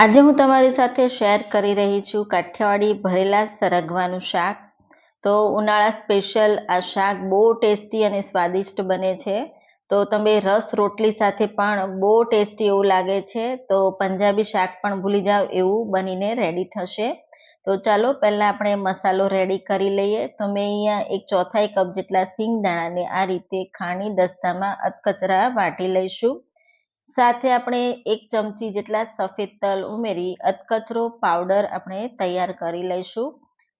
આજે હું તમારી સાથે શેર કરી રહી છું કાઠિયાવાડી ભરેલા સરગવાનું શાક. તો ઉનાળા સ્પેશિયલ આ શાક બહુ ટેસ્ટી અને સ્વાદિષ્ટ બને છે. તો તમે રસ રોટલી સાથે પણ બહુ ટેસ્ટી એવું લાગે છે. તો પંજાબી શાક પણ ભૂલી જાઓ, એવું બનીને રેડી થશે. તો ચાલો પહેલાં આપણે મસાલો રેડી કરી લઈએ. તો મેં અહીંયા એક ચોથાઈ કપ જેટલા સિંગદાણાને આ રીતે ખાણી દસ્તામાં અધકચરા વાટી લઈશું. સાથે આપણે એક ચમચી જેટલા સફેદ તલ ઉમેરી અધકચરો પાવડર આપણે તૈયાર કરી લઈશું.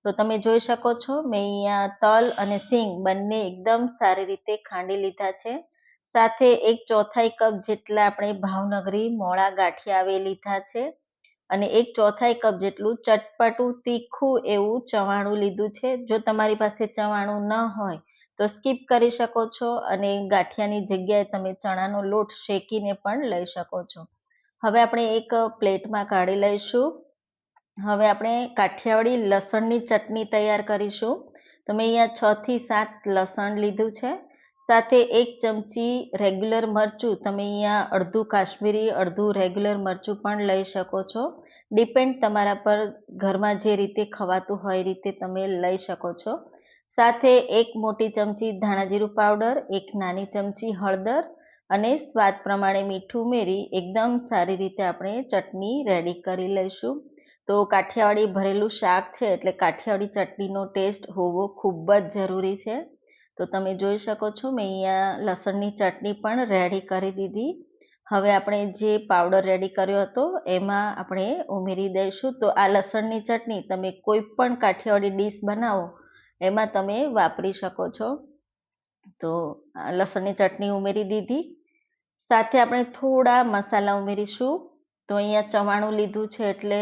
તો તમે જોઈ શકો છો, મેં અહીંયા તલ અને સિંગ બંને એકદમ સારી રીતે ખાંડી લીધા છે. સાથે એક ચોથાઈ કપ જેટલા આપણે ભાવનગરી મોળા ગાંઠિયા આવે લીધા છે. અને એક ચોથાઈ કપ જેટલું ચટપટું તીખું એવું ચવાણું લીધું છે. જો તમારી પાસે ચવાણું ન હોય તો સ્કીપ કરી શકો છો અને ગાંઠિયાની જગ્યાએ તમે ચણાનો લોટ શેકીને પણ લઈ શકો છો. હવે આપણે એક પ્લેટમાં કાઢી લઈશું. હવે આપણે કાઠિયાવાડી લસણની ચટણી તૈયાર કરીશું. તો મેં અહીંયા છ થી સાત લસણ લીધું છે. સાથે એક ચમચી રેગ્યુલર મરચું તમે અહીંયા અડધું કાશ્મીરી, અડધું રેગ્યુલર મરચું પણ લઈ શકો છો. ડિપેન્ડ તમારા પર ઘરમાં જે રીતે ખવાતું હોય એ રીતે તમે લઈ શકો છો. સાથે એક મોટી ચમચી ધાણાજીરું પાવડર, એક નાની ચમચી હળદર અને સ્વાદ પ્રમાણે મીઠું ઉમેરી એકદમ સારી રીતે આપણે ચટણી રેડી કરી લઈશું. તો કાઠિયાવાડી ભરેલું શાક છે એટલે કાઠિયાવાડી ચટણીનો ટેસ્ટ હોવો ખૂબ જ જરૂરી છે. તો તમે જોઈ શકો છો મેં અહીંયા લસણની ચટણી પણ રેડી કરી દીધી. હવે આપણે જે પાવડર રેડી કર્યો હતો એમાં આપણે ઉમેરી દઈશું. તો આ લસણની ચટણી તમે કોઈ પણ કાઠિયાવાડી ડીશ બનાવો એમાં તમે વાપરી શકો છો. તો લસણની ચટણી ઉમેરી દીધી. સાથે આપણે થોડા મસાલા ઉમેરીશું. તો અહીંયા ચવાણું લીધું છે એટલે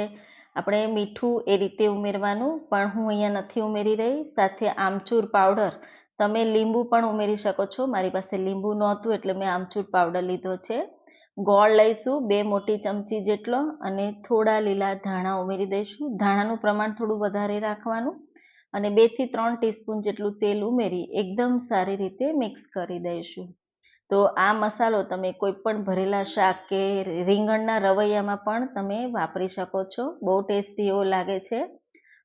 આપણે મીઠું એ રીતે ઉમેરવાનું, પણ હું અહીંયા નથી ઉમેરી રહી. સાથે આમચૂર પાવડર. તમે લીંબુ પણ ઉમેરી શકો છો. મારી પાસે લીંબુ નહોતું એટલે મેં આમચૂર પાવડર લીધો છે. ગોળ લઈશું, બે મોટી ચમચી જેટલો, અને થોડા લીલા ધાણા ઉમેરી દઈશું. ધાણાનું પ્રમાણ થોડું વધારે રાખવાનું. અને બેથી ત્રણ ટીસ્પૂન જેટલું તેલ ઉમેરી એકદમ સારી રીતે મિક્સ કરી દઈશું. તો આ મસાલો તમે કોઈ પણ ભરેલા શાક કે રીંગણના રવૈયામાં પણ તમે વાપરી શકો છો. બહુ ટેસ્ટી એવો લાગે છે.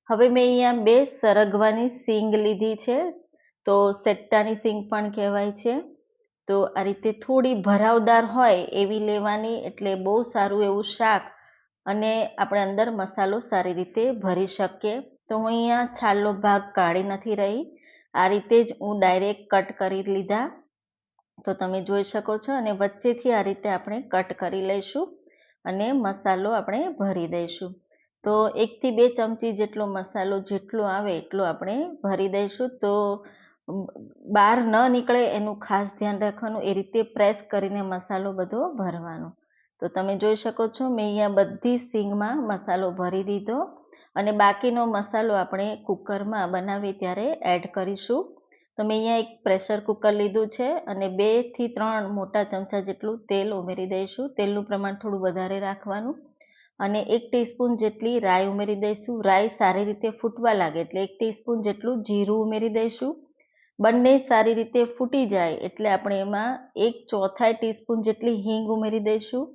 હવે મેં અહીંયા બે સરગવાની સિંગ લીધી છે. તો સેટ્ટાની સિંગ પણ કહેવાય છે. તો આ રીતે થોડી ભરાવદાર હોય એવી લેવાની એટલે બહુ સારું એવું શાક અને આપણે અંદર મસાલો સારી રીતે ભરી શકીએ. તો હું અહીંયા છાલનો ભાગ કાઢી નથી રહી. આ રીતે જ હું ડાયરેક્ટ કટ કરી લીધા. તો તમે જોઈ શકો છો અને વચ્ચેથી આ રીતે આપણે કટ કરી લઈશું અને મસાલો આપણે ભરી દઈશું. તો એકથી બે ચમચી જેટલો મસાલો જેટલો આવે એટલો આપણે ભરી દઈશું. તો બહાર ન નીકળે એનું ખાસ ધ્યાન રાખવાનું, એ રીતે પ્રેસ કરીને મસાલો બધો ભરવાનો. તો તમે જોઈ શકો છો મેં અહીંયા બધી સિંગમાં મસાલો ભરી દીધો. અને બાકીનો મસાલો આપણે કુકરમાં બનાવીએ ત્યારે એડ કરીશું. તો મેં અહીંયા એક પ્રેશર કુકર લીધું છે અને બેથી ત્રણ મોટા ચમચા જેટલું તેલ ઉમેરી દઈશું. તેલનું પ્રમાણ થોડું વધારે રાખવાનું અને એક ટીસ્પૂન જેટલી રાઈ ઉમેરી દઈશું. રાઈ સારી રીતે ફૂટવા લાગે એટલે એક ટીસ્પૂન જેટલું જીરું ઉમેરી દઈશું. બંને સારી રીતે ફૂટી જાય એટલે આપણે એમાં એક ચોથાઈ ટીસ્પૂન જેટલી હિંગ ઉમેરી દઈશું.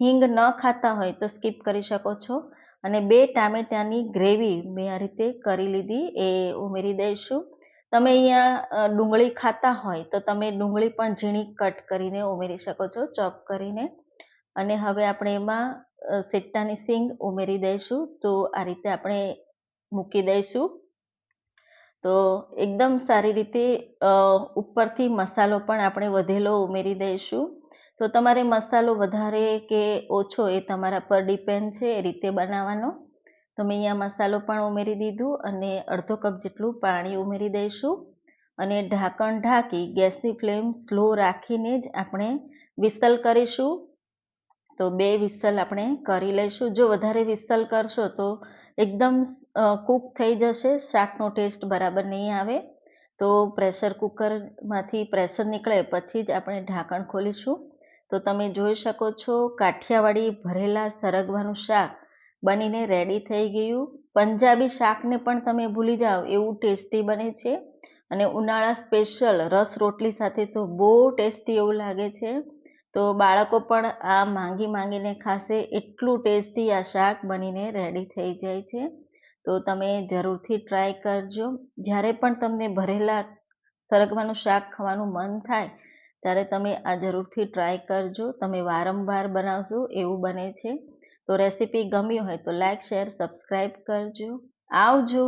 હિંગ ન ખાતા હોય તો સ્કીપ કરી શકો છો. અને બે ટામેટાની ગ્રેવી મેં આ રીતે કરી લીધી, એ ઉમેરી દઈશું. તમે અહીંયા ડુંગળી ખાતા હોય તો તમે ડુંગળી પણ ઝીણી કટ કરીને ઉમેરી શકો છો, ચોપ કરીને. અને હવે આપણે એમાં સિટ્ટાની સિંગ ઉમેરી દઈશું, તો આ રીતે આપણે મૂકી દઈશું. તો એકદમ સારી રીતે ઉપરથી મસાલો પણ આપણે વધેલો ઉમેરી દઈશું. તો તમારે મસાલો વધારે કે ઓછો એ તમારા પર ડિપેન્ડ છે એ રીતે બનાવવાનો. તો મેં અહીંયા મસાલો પણ ઉમેરી દીધું અને અડધો કપ જેટલું પાણી ઉમેરી દઈશું. અને ઢાંકણ ઢાંકી ગેસની ફ્લેમ સ્લો રાખીને જ આપણે વિસલ કરીશું. તો બે વિસલ આપણે કરી લઈશું. જો વધારે વિસલ કરશો તો એકદમ કૂક થઈ જશે. શાકનો ટેસ્ટ બરાબર નહીં આવે. તો પ્રેશર કુકરમાંથી પ્રેશર નીકળે પછી જ આપણે ઢાંકણ ખોલીશું. તો તમે જોઈ શકો છો કાઠિયાવાડી ભરેલા સરગવાનું શાક બનીને રેડી થઈ ગયું. પંજાબી શાકને પણ તમે ભૂલી જાઓ, એવું ટેસ્ટી બને છે. અને ઉનાળા સ્પેશિયલ રસ રોટલી સાથે તો બહુ ટેસ્ટી એવું લાગે છે. તો બાળકો પણ આ માંગી માંગીને ખાશે, એટલું ટેસ્ટી આ શાક બનીને રેડી થઈ જાય છે. તો તમે જરૂરથી ટ્રાય કરજો. જ્યારે પણ તમને ભરેલા સરગવાનું શાક ખાવાનું મન થાય ત્યારે તમે આ જરૂરથી ટ્રાય કરજો. તમે વારંવાર બનાવશો, એવું બને છે. તો રેસીપી ગમી હોય તો લાઇક શેર સબસ્ક્રાઈબ કરજો. આવજો!